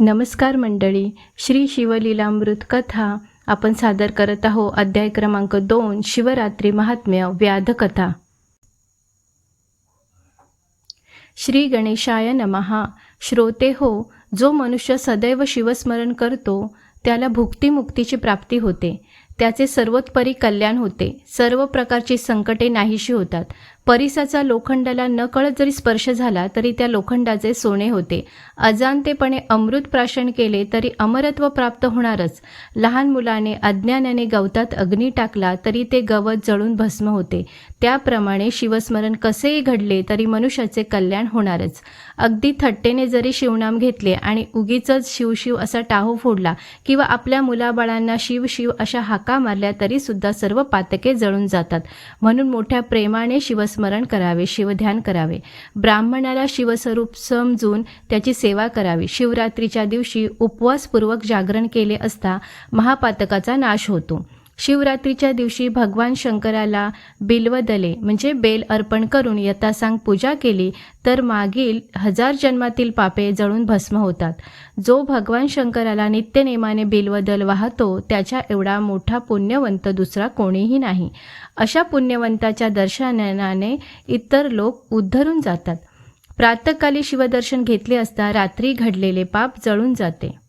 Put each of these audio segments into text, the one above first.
नमस्कार मंडळी श्री शिवलीलामृत कथा आपण सादर करत आहो अध्याय क्रमांक दोन शिवरात्री महात्म्य व्याधकथा. श्री गणेशाय नमहा श्रोते हो जो मनुष्य सदैव शिवस्मरण करतो त्याला भुक्तिमुक्तीची प्राप्ती होते. त्याचे सर्वोत्परी कल्याण होते. सर्व प्रकारची संकटे नाहीशी होतात. परिसाचा लोखंडाला नकळत जरी स्पर्श झाला तरी त्या लोखंडाचे सोने होते. अजाणतेपणे अमृत प्राशन केले तरी अमरत्व प्राप्त होणारच. लहान मुलाने अज्ञानाने गवतात अग्नी टाकला तरी ते गवत जळून भस्म होते. त्याप्रमाणे शिवस्मरण कसेही घडले तरी मनुष्याचे कल्याण होणारच. अगदी थट्टेने जरी शिवनाम घेतले आणि उगीचच शिवशिव असा टाहो फोडला किंवा आपल्या मुलाबाळांना शिव शिव अशा हाका मारल्या तरी सुद्धा सर्व पातके जळून जातात. म्हणून मोठ्या प्रेमाने शिवस्मरण स्मरण करावे शिवध्यान करावे. ब्राह्मणाला शिवस्वरूप समजून त्याची सेवा करावी. शिवरात्रीच्या दिवशी उपवासपूर्वक जागरण केले असता महापातकाचा नाश होतो. शिवरात्रीच्या दिवशी भगवान शंकराला बिल्वदले म्हणजे बेल अर्पण करून यथासांग पूजा केली तर मागील हजार जन्मातील पापे जळून भस्म होतात. जो भगवान शंकराला नित्यनेमाने बिल्वदल वाहतो त्याच्या एवढा मोठा पुण्यवंत दुसरा कोणीही नाही. अशा पुण्यवंताच्या दर्शनाने इतर लोक उद्धरून जातात. प्रातकाली शिवदर्शन घेतले असता रात्री घडलेले पाप जळून जाते.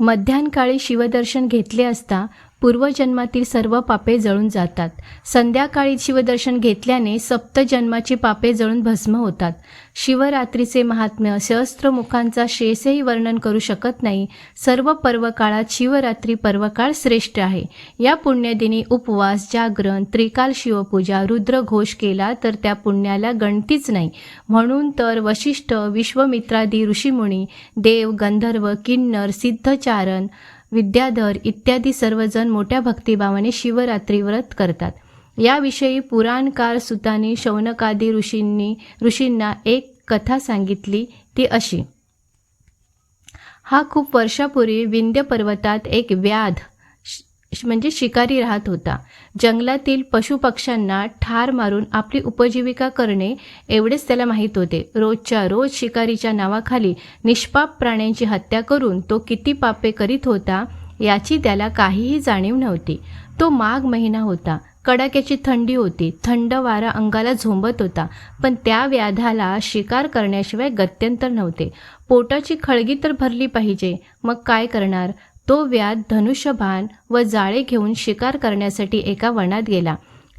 मध्यानकाळी शिवदर्शन घेतले असता पूर्वजन्मातील सर्व पापे जळून जातात. संध्याकाळी शिवदर्शन घेतल्याने सप्तजन्माची पापे जळून भस्म होतात. शिवरात्रीचे महात्म्य सहस्त्रमुखांचा शेषही वर्णन करू शकत नाही. सर्व पर्वकाळात शिवरात्री पर्वकाळ श्रेष्ठ आहे. या पुण्यदिनी उपवास जागरण त्रिकाल शिवपूजा रुद्रघोष केला तर त्या पुण्याला गणतीच नाही. म्हणून तर वशिष्ठ विश्वमित्रादी ऋषीमुनी देव गंधर्व किन्नर सिद्धचारण विद्याधर इत्यादी सर्वजण मोठ्या भक्तिभावाने शिवरात्री व्रत करतात. याविषयी पुराणकार सुतानी शौनकादी ऋषींनी ऋषींना एक कथा सांगितली ती अशी. हा खूप वर्षापूर्वी विंध्य पर्वतात एक व्याध म्हणजे शिकारी राहत होता. जंगलातील पशुपक्ष्यांना ठार मारून आपली उपजीविका करणे एवढेच त्याला माहीत होते. रोजच्या रोज शिकारीच्या नावाखाली निष्पाप प्राण्यांची हत्या करून तो किती पापे करीत होता याची त्याला काहीही जाणीव नव्हती. तो माघ महिना होता. कडाक्याची थंडी होती. थंड वारा अंगाला झोंबत होता. पण त्या व्याधाला शिकार करण्याशिवाय गत्यंतर नव्हते. पोटाची खळगी तर भरली पाहिजे. मग काय करणार? तो व्याध धनुष्यभान व जाळे घेऊन शिकार करण्यासाठी एका वनात गेला.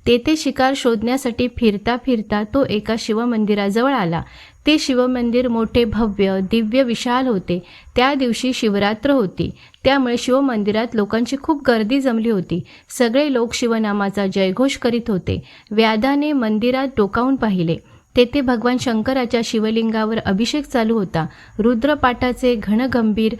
तेथे शिकार शोधण्यासाठी फिरता फिरता तो एका शिवमंदिराजवळ आला. ते शिवमंदिर मोठे भव्य दिव्य विशाल होते. त्या दिवशी शिवरात्र होती. त्यामुळे शिवमंदिरात लोकांची खूप गर्दी जमली होती. सगळे लोक शिवनामाचा जयघोष करीत होते. व्याधाने मंदिरात डोकावून पाहिले. तेथे भगवान शंकराच्या शिवलिंगावर अभिषेक चालू होता. रुद्रपाठाचे घनगंभीर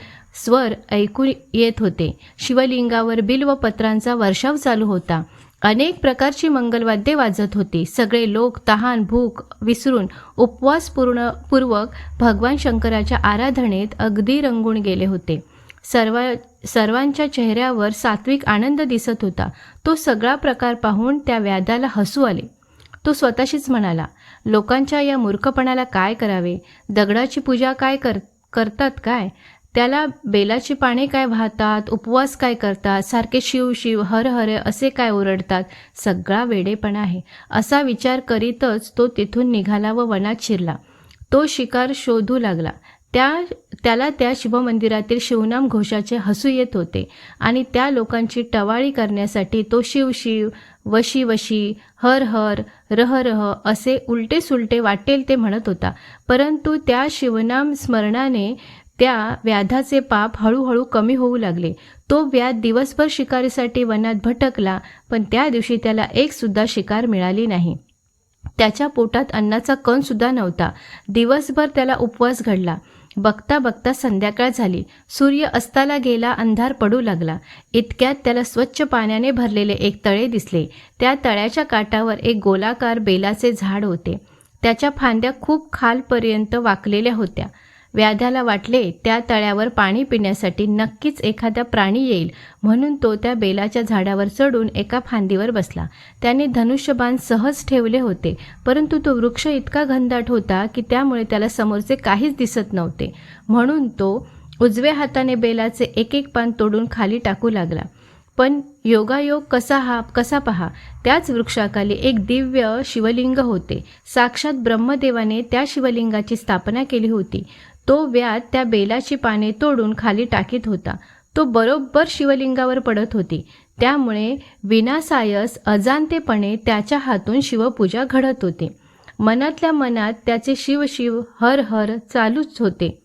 स्वर ऐकू येत होते. शिवलिंगावर बिल्वपत्रांचा वर्षाव चालू होता. अनेक प्रकारची मंगलवाद्ये वाजत होती. सगळे लोक तहान भूक विसरून उपवास पूर्ण पूर्वक भगवान शंकराच्या आराधनेत अगदी रंगून गेले होते. सर्व सर्वांच्या चेहऱ्यावर सात्विक आनंद दिसत होता. तो सगळा प्रकार पाहून त्या व्याधाला हसू आले. तो स्वतःशीच म्हणाला लोकांच्या या मूर्खपणाला काय करावे? दगडाची पूजा काय कर करतात काय? त्याला बेलाची पाने काय वाहतात उपवास काय करतात सारखे शिव शिव हर हर असे काय ओरडतात? सगळा वेडेपणा आहे. असा विचार करीतच तो तिथून निघाला व वनात शिरला. तो शिकार शोधू लागला. त्या त्याला त्या शिवमंदिरातील शिवनाम घोषाचे हसू येत होते. आणि त्या लोकांची टवाळी करण्यासाठी तो शिव शिव वशी वशी हर हर रह रह असे उलटे सुलटे वाटेल ते म्हणत होता. परंतु त्या शिवनाम स्मरणाने त्या व्याधाचे पाप हळूहळू कमी होऊ लागले. तो व्याध दिवसभर शिकारीसाठी वनात भटकला पण त्या दिवशी त्याला एकसुद्धा शिकार मिळाली नाही. त्याच्या पोटात अन्नाचा कण सुद्धा नव्हता. दिवसभर त्याला उपवास घडला. बघता बघता संध्याकाळ झाली. सूर्य अस्ताला गेला अंधार पडू लागला. इतक्यात त्याला स्वच्छ पाण्याने भरलेले एक तळे दिसले. त्या तळ्याच्या काठावर एक गोलाकार बेलाचे झाड होते. त्याच्या फांद्या खूप खालपर्यंत वाकलेल्या होत्या. व्याध्याला वाटले त्या तळ्यावर पाणी पिण्यासाठी नक्कीच एखादा प्राणी येईल. म्हणून तो त्या बेलाच्या झाडावर चढून एका फांदीवर बसला. त्याने धनुष्यबाण सहज ठेवले होते परंतु तो वृक्ष इतका घनदाट होता की त्यामुळे त्याला समोरचे काहीच दिसत नव्हते. म्हणून तो उजव्या हाताने बेलाचे एक एक पान तोडून खाली टाकू लागला. पण योगायोग कसा हा कसा पहा? त्याच वृक्षाखाली एक दिव्य शिवलिंग होते. साक्षात ब्रह्मदेवाने त्या शिवलिंगाची स्थापना केली होती. तो व्याध त्या बेलाची पाने तोडून खाली टाकीत होता. तो बरोबर शिवलिंगावर पडत होती. त्यामुळे विनासायस अजाणतेपणे त्याच्या हातून शिवपूजा घडत होती. मनातल्या मनात त्याचे शिव शिव हर हर चालूच होते.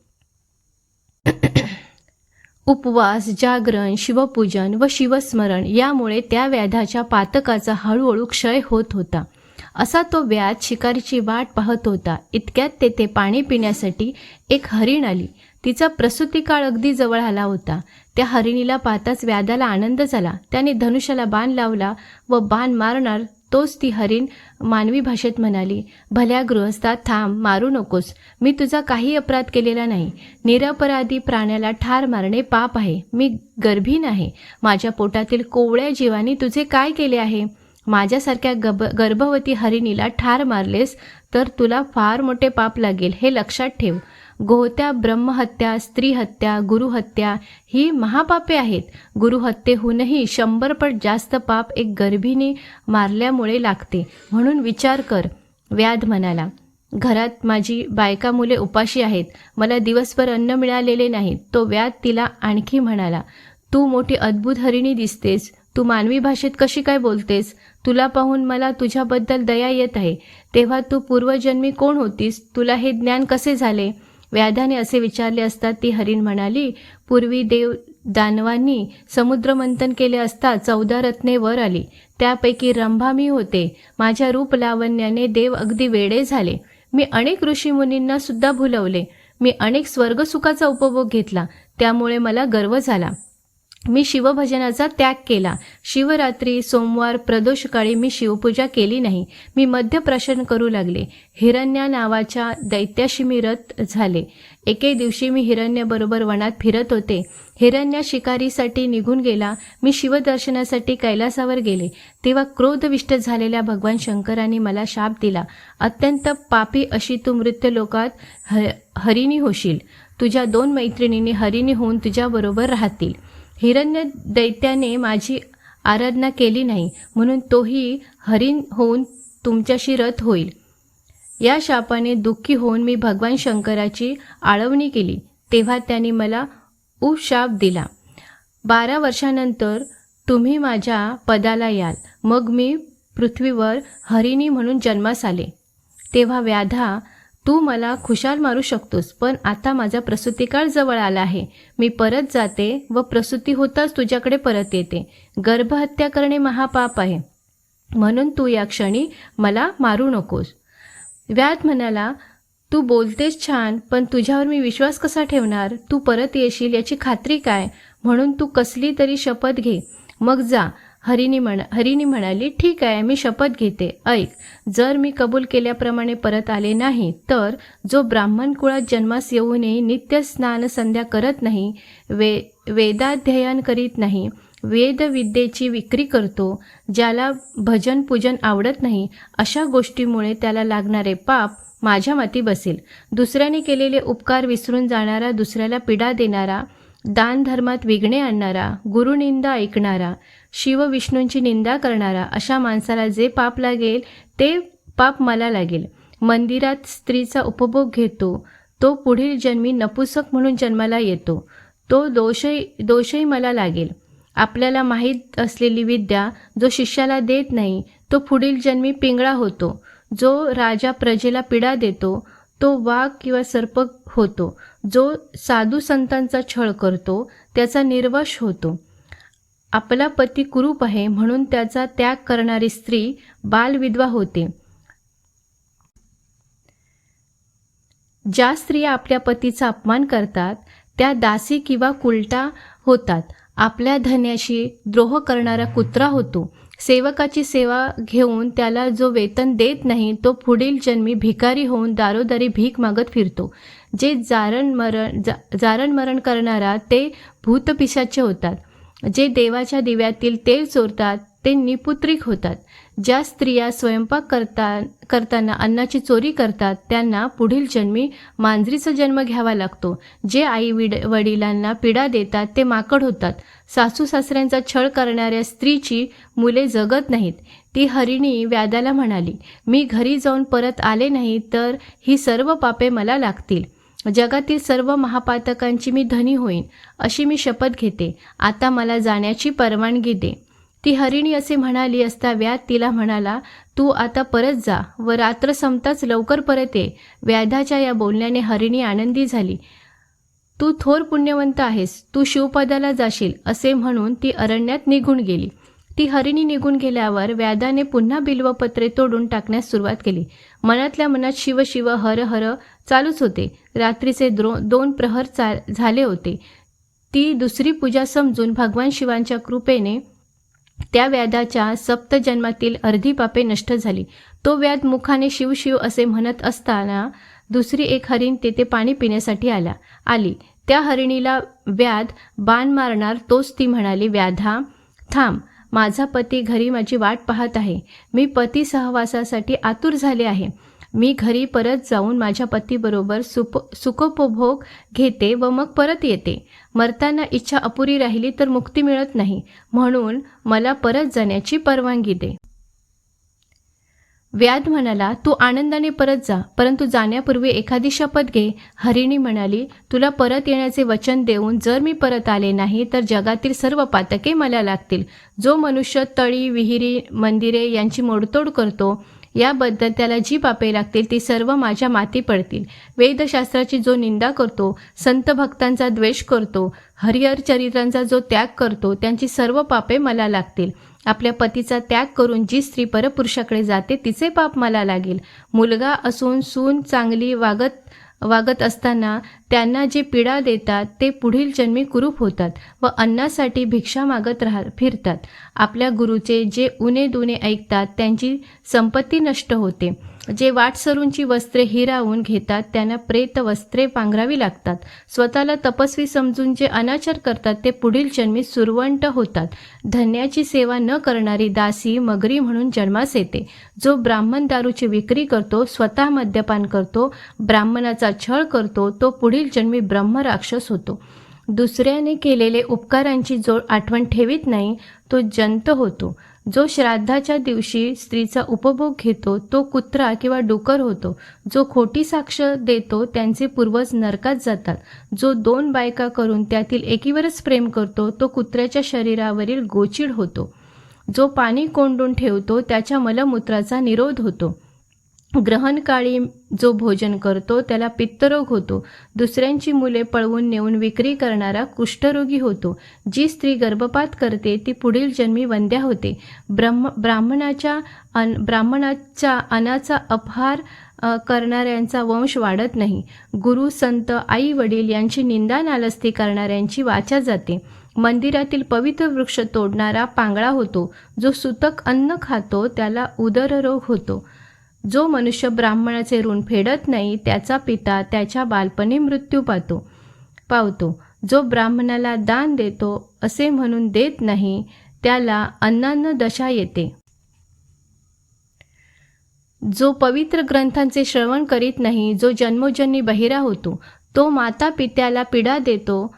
उपवास जागरण शिवपूजन व शिवस्मरण यामुळे त्या व्याधाच्या पातकाचा हळूहळू क्षय होत होता. असा तो व्याध शिकारीची वाट पाहत होता. इतक्यात तेथे पाणी पिण्यासाठी एक हरिण आली. तिचा प्रसूती काळ अगदी जवळ आला होता. त्या हरिणीला पाहताच व्याधाला आनंद झाला. त्याने धनुष्याला बाण लावला व बाण मारणार तोच ती हरिण मानवी भाषेत म्हणाली भल्या गृहस्था थांब मारू नकोस. मी तुझा काही अपराध केलेला नाही. निरपराधी प्राण्याला ठार मारणे पाप आहे. मी गर्भीन आहे. माझ्या पोटातील कोवळ्या जीवानी तुझे काय केले आहे? माझ्यासारख्या गब गर्भवती हरिणीला ठार मारलेस तर तुला फार मोठे पाप लागेल हे लक्षात ठेव. गोहत्या ब्रह्महत्या स्त्रीहत्या गुरुहत्या ही महापापे आहेत. गुरुहत्येहूनही शंभरपट जास्त पाप एक गर्भिणी मारल्यामुळे लागते. म्हणून विचार कर व्याध म्हणाला घरात माझी बायका मुले उपाशी आहेत. मला दिवसभर अन्न मिळालेले नाही तो व्याध तिला आणखी म्हणाला तू मोठी अद्भुत हरिणी दिसतेस. तू मानवी भाषेत कशी काय बोलतेस? तुला पाहून मला तुझ्याबद्दल दया येत आहे. तेव्हा तू पूर्वजन्मी कोण होतीस? तुला हे ज्ञान कसे झाले? व्याधाने असे विचारले असता ती हरिण म्हणाली पूर्वी देव दानवांनी समुद्रमंथन केले असता चौदा रत्ने वर आली. त्यापैकी रंभा मी होते. माझ्या रूप लावण्याने देव अगदी वेडे झाले. मी अनेक ऋषीमुनींना सुद्धा भुलवले. मी अनेक स्वर्गसुखाचा उपभोग घेतला. त्यामुळे मला गर्व झाला. मी शिवभजनाचा त्याग केला. शिवरात्री सोमवार प्रदोषकाळी मी शिवपूजा केली नाही. मी मध्यप्रशन करू लागले. हिरण्या नावाच्या दैत्याशी मी रथ झाले. एके दिवशी मी हिरण्याबरोबर वनात फिरत होते. हिरण्या शिकारीसाठी निघून गेला. मी शिवदर्शनासाठी कैलासावर गेले. तेव्हा क्रोधविष्ट झालेल्या भगवान शंकरांनी मला शाप दिला. अत्यंत पापी अशी तू मृत्यूलोकात ह हरिणी होशील. तुझ्या दोन मैत्रिणींनी हरिणी होऊन तुझ्याबरोबर राहतील. हिरण्य दैत्याने माझी आराधना केली नाही म्हणून तोही हरिण होऊन तुमच्याशी रथ होईल. या शापाने दुःखी होऊन मी भगवान शंकराची आळवणी केली. तेव्हा त्यांनी मला उशाप दिला. बारा वर्षानंतर तुम्ही माझ्या पदाला याल. मग मी पृथ्वीवर हरिणी म्हणून जन्मास आले. तेव्हा व्याधा तू मला खुशाल मारू शकतोस पण आता माझा प्रसूतिकाळ जवळ आला आहे. मी परत जाते व प्रसूती होताच तुझ्याकडे परत येते. गर्भहत्या करणे महापाप आहे. म्हणून तू या क्षणी मला मारू नकोस. व्याध म्हणाला तू बोलतेस छान पण तुझ्यावर मी विश्वास कसा ठेवणार? तू परत येशील याची खात्री काय? म्हणून तू कसली तरी शपथ घे. मग जा हरिणी म्हणा हरिणी म्हणाली ठीक आहे मी शपथ घेते. ऐक जर मी कबूल केल्याप्रमाणे परत आले नाही तर जो ब्राह्मण कुळात जन्मास येऊनही नित्य स्नान संध्या करत नाही वे वेदाध्ययन करीत नाही वेदविद्येची विक्री करतो ज्याला भजन पूजन आवडत नाही अशा गोष्टीमुळे त्याला लागणारे पाप माझ्या माती बसेल. दुसऱ्याने केलेले उपकार विसरून जाणारा दुसऱ्याला पीडा देणारा दान धर्मात विघ्ने आणणारा गुरुनिंदा ऐकणारा शिव विष्णूंची निंदा करणारा अशा माणसाला जे पाप लागेल ते पाप मला लागेल. मंदिरात स्त्रीचा उपभोग घेतो तो पुढील जन्मी नपुसक म्हणून जन्माला येतो. तो दोषही दोषही मला लागेल. आपल्याला माहीत असलेली विद्या जो शिष्याला देत नाही तो पुढील जन्मी पिंगळा होतो. जो राजा प्रजेला पीडा देतो तो वाघ किंवा सर्प होतो. जो साधू संतांचा छळ करतो त्याचा निर्वश होतो. आपला पती कुरूप आहे म्हणून त्याचा त्याग करणारी स्त्री बालविधवा होते. ज्या स्त्रिया आपल्या पतीचा अपमान करतात त्या दासी किंवा कुलटा होतात. आपल्या धन्याशी द्रोह करणारा कुत्रा होतो. सेवकाची सेवा घेऊन त्याला जो वेतन देत नाही तो पुढील जन्मी भिकारी होऊन दारोदारी भीक मागत फिरतो. जे जारण मरण जा जारण मरण करणारा ते भूतपिशाचे होतात. जे देवाच्या दिव्यातील तेल चोरतात ते निपुत्रिक होतात. ज्या स्त्रिया स्वयंपाक करता करताना अन्नाची चोरी करतात त्यांना पुढील जन्मी मांजरीचा जन्म घ्यावा लागतो. जे आई विड वडिलांना पीडा देतात ते माकड होतात. सासू सासऱ्यांचा छळ करणाऱ्या स्त्रीची मुले जगत नाहीत. ती हरिणी व्यादाला म्हणाली मी घरी जाऊन परत आले नाही तर ही सर्व पापे मला लागतील. जगातील सर्व महापातकांची मी धनी होईन अशी मी शपथ घेते. आता मला जाण्याची परवानगी दे. ती हरिणी असे म्हणाली असता व्याध तिला म्हणाला तू आता परत जा व रात्र संपताच लवकर परत ये. व्याधाच्या या बोलण्याने हरिणी आनंदी झाली. तू थोर पुण्यवंत आहेस तू शिवपदाला जाशील असे म्हणून ती अरण्यात निघून गेली. ती हरिणी निघून गेल्यावर व्याधाने पुन्हा बिल्वपत्रे तोडून टाकण्यास सुरुवात केली. मनातल्या मनात शिव शिव हर हर चालूच होते. रात्रीचे द्रो दोन प्रहर चा झाले होते. ती दुसरी पूजा समजून भगवान शिवांच्या कृपेने त्या व्याधाच्या सप्तजन्मातील अर्धी पापे नष्ट झाली. तो व्याध मुखाने शिव शिव असे म्हणत असताना दुसरी एक हरिण तेथे पाणी पिण्यासाठी आला आली. त्या हरिणीला व्याध बाण मारणार तोच ती म्हणाली व्याधा थांब. माझा पती घरी माझी वाट पाहत आहे. मी पती सहवासासाठी आतुर झाले आहे. मी घरी परत जाऊन माझ्या पतीबरोबर सुप सुखोपभोग घेते व मग परत येते. मरताना इच्छा अपुरी राहिली तर मुक्ती मिळत नाही. म्हणून मला परत जाण्याची परवानगी दे. व्याध म्हणाला तू आनंदाने परत जा परंतु जाण्यापूर्वी एखादी शपथ घे. हरिणी म्हणाली तुला परत येण्याचे वचन देऊन जर मी परत आले नाही तर जगातील सर्व पातके मला लागतील. जो मनुष्य तळी विहिरी मंदिरे यांची मोडतोड करतो याबद्दल त्याला जी पापे लागतील ती सर्व माझ्या माती पडतील. वेदशास्त्राची जो निंदा करतो संत भक्तांचा द्वेष करतो हरिहर चरित्रांचा जो त्याग करतो त्यांची सर्व पापे मला लागतील. आपल्या पतीचा त्याग करून जी स्त्री परपुरुषाकडे जाते तिचे पाप मला लागेल. मुलगा असून सून चांगली वागत वागत असताना त्यांना जे पीडा देतात ते पुढील जन्मी कुरूप होतात व अन्नासाठी भिक्षा मागत राह फिरतात. आपल्या गुरुचे जे उणे दुने ऐकतात त्यांची संपत्ती नष्ट होते. जे वाटसरूंची वस्त्रे हिरावून घेतात त्यांना प्रेत वस्त्रे पांघरावी लागतात. स्वतःला तपस्वी समजून जे अनाचार करतात ते पुढील जन्मी सुरवंट होतात. धन्याची सेवा न करणारी दासी मगरी म्हणून जन्मास येते. जो ब्राह्मण दारूची विक्री करतो स्वतः मद्यपान करतो ब्राह्मणाचा छळ करतो तो पुढील जन्मी ब्रह्मराक्षस होतो. दुसऱ्याने केलेले उपकारांची जो आठवण ठेवीत नाही तो जंत होतो. जो श्राद्धाच्या दिवशी स्त्रीचा उपभोग घेतो तो कुत्रा किंवा डुकर होतो. जो खोटी साक्ष देतो त्यांचे पूर्वज नरकात जातात. जो दोन बायका करून त्यातील एकीवरच प्रेम करतो तो कुत्र्याच्या शरीरावरील गोचिड होतो. जो पाणी कोंडून ठेवतो त्याच्या मलमूत्राचा निरोध होतो. ग्रहणकाळी जो भोजन करतो त्याला पित्तरोग होतो. दुसऱ्यांची मुले पळवून नेऊन विक्री करणारा कुष्ठरोगी होतो. जी स्त्री गर्भपात करते ती पुढील जन्मी वंद्या होते. ब्रह्म ब्राह्मणाच्या अन ब्राह्मणाच्या अनाचा अपहार करणाऱ्यांचा वंश वाढत नाही. गुरु संत आई वडील यांची निंदा नालस्ती करणाऱ्यांची वाचा जाते. मंदिरातील पवित्र वृक्ष तोडणारा पांगळा होतो. जो सुतक अन्न खातो त्याला उदररोग होतो. जो मनुष्य ब्राह्मणाचे ऋण फेडत नाही त्याचा पिता त्याच्या बालपणी मृत्यू पाहतो पावतो. जो ब्राह्मणाला दान देतो असे म्हणून देत नाही त्याला अन्नान्न दशा येते. जो पवित्र ग्रंथांचे श्रवण करीत नाही जो जन्मोजन्मी बहिरा होतो तो माता पित्याला पीडा देतो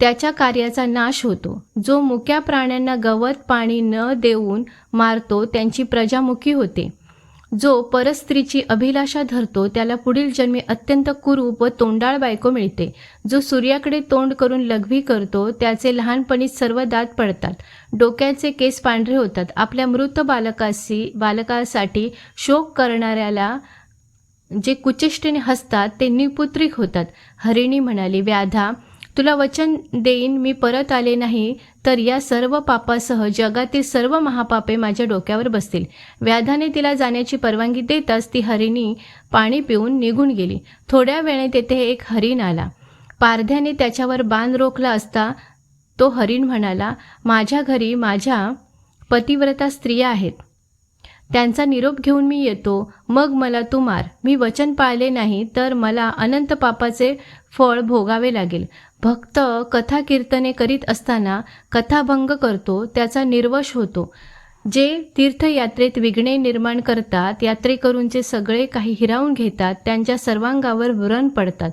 त्याच्या कार्याचा नाश होतो. जो मुक्या प्राण्यांना गवत पाणी न देऊन मारतो त्यांची प्रजामुखी होते. जो परस्त्रीची अभिलाषा धरतो त्याला पुढील जन्मी अत्यंत कुरूप व तोंडाळ बायको मिळते. जो सूर्याकडे तोंड करून लघवी करतो त्याचे लहानपणी सर्व दात पडतात. डोक्याचे केस पांढरे होतात. आपल्या मृत बालकाशी बालकासाठी शोक करणाऱ्याला जे कुचेष्टेने हसतात ते निपुत्रिक होतात. हरिणी म्हणाली व्याधा तुला वचन देईन मी परत आले नाही. तर या सर्व पापासह जगातील सर्व महापापे माझ्या डोक्यावर बसतील. व्याधाने तिला जाण्याची परवानगी देताच ती हरिणी पाणी पिऊन निघून गेली. थोड्या वेळाने तेथे एक हरिण आला. पारध्याने त्याच्यावर बाण रोखला असता तो हरिण म्हणाला माझ्या घरी माझ्या पतिव्रता स्त्रिया आहेत. त्यांचा निरोप घेऊन मी येतो. मग मला तू मार. मी वचन पाळले नाही तर मला अनंत पापाचे फळ भोगावे लागेल. भक्त कथा कीर्तने करीत असताना कथाभंग करतो त्याचा निर्वश होतो. जे तीर्थयात्रेत विघ्ने निर्माण करतात यात्रेकरूंचे सगळे काही हिरावून घेतात त्यांच्या सर्वांगावर व्रण पडतात.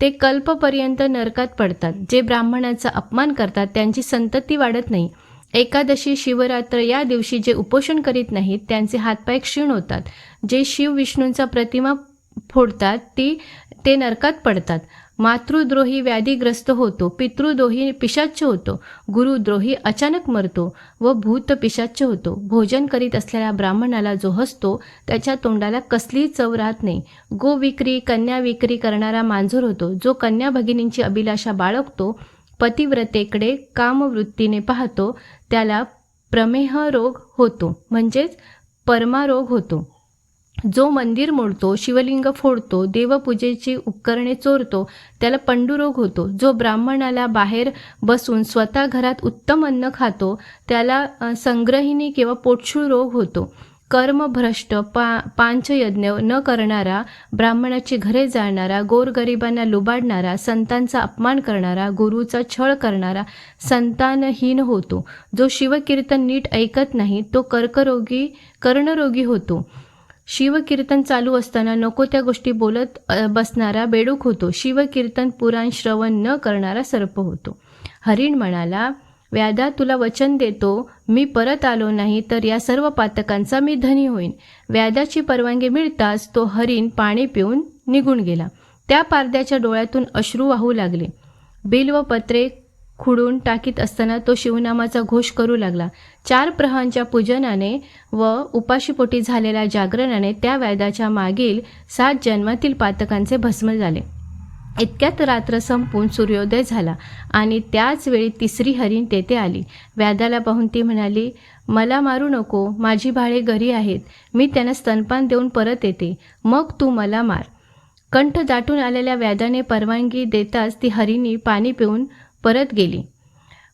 ते कल्पपर्यंत नरकात पडतात. जे ब्राह्मणाचा अपमान करतात त्यांची संतती वाढत नाही. एकादशी शिवरात्र या दिवशी जे उपोषण करीत नाहीत त्यांचे हातपाय क्षीण होतात. जे शिव विष्णूंचा प्रतिमा फोडतात ती ते नरकात पडतात. मातृद्रोही व्याधीग्रस्त होतो पितृद्रोही पिशाच्च होतो गुरुद्रोही अचानक मरतो व भूत पिशाच्च होतो. भोजन करीत असलेल्या ब्राह्मणाला जो हसतो त्याच्या तोंडाला कसलीही चव राहत नाही. गो विक्री कन्या विक्री करणारा मांजूर होतो. जो कन्या भगिनींची अभिलाषा बाळगतो पतिव्रतेकडे कामवृत्तीने पाहतो त्याला प्रमेह रोग होतो म्हणजेच परमारोग होतो. जो मंदिर मोडतो शिवलिंग फोडतो देवपूजेची उपकरणे चोरतो त्याला पंडुरोग होतो. जो ब्राह्मणाला बाहेर बसून स्वतः घरात उत्तम अन्न खातो त्याला संग्रहिणी किंवा पोटशूळ रोग होतो. कर्मभ्रष्ट पा पांचयज्ञ न करणारा ब्राह्मणाची घरे जाळणारा गोरगरिबांना लुबाडणारा संतांचा अपमान करणारा गुरुचा छळ करणारा संतानहीन होतो. जो शिवकीर्तन नीट ऐकत नाही तो कर्करोगी कर्णरोगी होतो. शिवकीर्तन चालू असताना नको त्या गोष्टी बोलत बसणारा बेडूक होतो. शिवकीर्तन पुराण श्रवण न करणारा सर्प होतो. हरिण म्हणाला व्यादा तुला वचन देतो मी परत आलो नाही तर या सर्व पातकांचा मी धनी होईन. व्यादाची परवानगी मिळताच तो हरिण पाणी पिऊन निघून गेला. त्या पारद्याच्या डोळ्यातून अश्रू वाहू लागले. बिल व पत्रे खुडून टाकीत असताना तो शिवनामाचा घोष करू लागला. चार प्रहांच्या पूजनाने व उपाशीपोटी झालेल्या जागरणाने त्या व्यादाच्या मागील सात जन्मातील पातकांचे भस्म झाले. इतक्यात रात्र संपून सूर्योदय झाला आणि त्याच वेळी तिसरी हरिण तेथे आली. व्यादाला पाहून ती म्हणाली मला मारू नको माझी बाळे घरी आहेत. मी त्यांना स्तनपान देऊन परत येते. मग तू मला मार. कंठ दाटून आलेल्या व्यादाने परवानगी देताच ती हरिणी पाणी पिऊन परत गेली.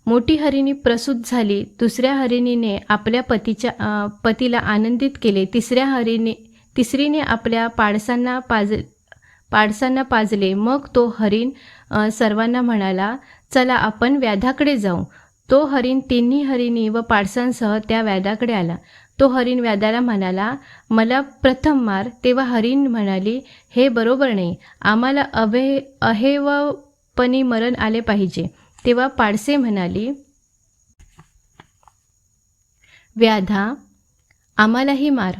मोठी हरिणी प्रसूत झाली. दुसऱ्या हरिणीने आपल्या पतीच्या पतीला आनंदित केले. तिसऱ्या हरिणी तिसरीने आपल्या पाडसांना पाज पाडसांना पाजले. मग तो हरिण सर्वांना म्हणाला चला आपण व्याधाकडे जाऊ. तो हरिण तिन्ही हरिणी व पाडसांसह त्या व्याधाकडे आला. तो हरिण व्याधाला म्हणाला मला प्रथम मार. तेव्हा हरिण म्हणाली हे बरोबर नाही. आम्हाला अभे अहेवपणी मरण आले पाहिजे. तेव्हा पाडसे म्हणाली व्याधा आम्हालाही मार.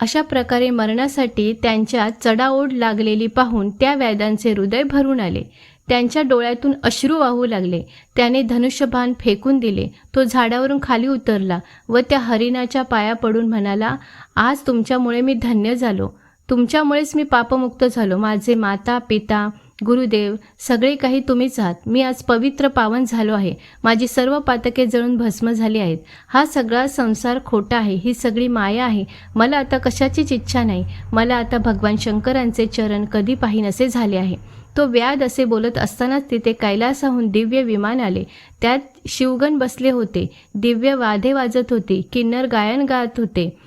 अशा प्रकारे मरणासाठी त्यांच्या चढाओढ लागलेली पाहून त्या व्याधांचे हृदय भरून आले. त्यांच्या डोळ्यातून अश्रू वाहू लागले. त्याने धनुष्यबाण फेकून दिले. तो झाडावरून खाली उतरला व त्या हरिणाच्या पाया पडून म्हणाला आज तुमच्यामुळे मी धन्य झालो. तुमच्यामुळेच मी पापमुक्त झालो. माझे माता पिता गुरुदेव सगळे काही तुम्हीच आहात. मी आज पवित्र पावन झालो आहे. माझी सर्व पातके जळून भस्म झाली आहेत. हा सगळा संसार खोटा आहे. ही सगळी माया आहे. मला आता कशाचीच इच्छा नाही. मला आता भगवान शंकरांचे चरण कधी पाहिनसे झाले आहे. तो व्याध असे बोलत असतानाच तिथे कैलासाहून दिव्य विमान आले. त्यात शिवगण बसले होते. दिव्य वाधे वाजत होते. किन्नर गायन गात होते.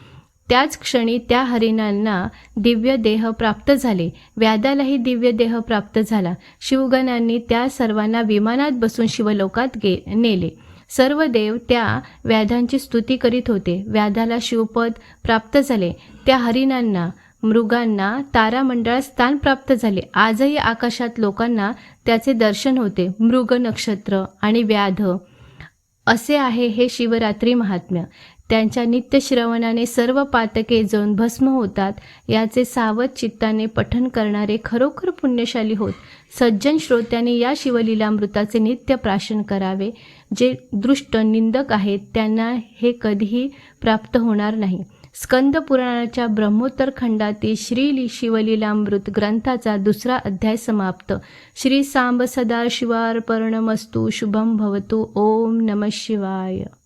त्याच क्षणी त्या हरिणांना दिव्य देह प्राप्त झाले. व्यादालाही दिव्य देह प्राप्त झाला. शिवगणांनी त्या सर्वांना विमानात बसून शिवलोकात गे नेले. सर्व देव त्या व्याधांची स्तुती करीत होते. व्याधाला शिवपद प्राप्त झाले. त्या हरिणांना मृगांना तारामंडळात स्थान प्राप्त झाले. आजही आकाशात लोकांना त्याचे दर्शन होते. मृग नक्षत्र आणि व्याध असे आहे हे शिवरात्री महात्म्य. त्यांच्या नित्यश्रवणाने सर्व पातके जळून भस्म होतात. याचे सावध चित्ताने पठन करणारे खरोखर पुण्यशाली होत. सज्जन श्रोत्याने या शिवलीलामृताचे नित्य प्राशन करावे. जे दृष्ट निंदक आहेत त्यांना हे कधीही प्राप्त होणार नाही. स्कंद पुराणाच्या ब्रह्मोत्तर खंडातील श्री शिवलीलामृत ग्रंथाचा दुसरा अध्याय समाप्त. श्री सांब सदा शिवार्पणमस्तु शुभम भवतु. ओम नम शिवाय.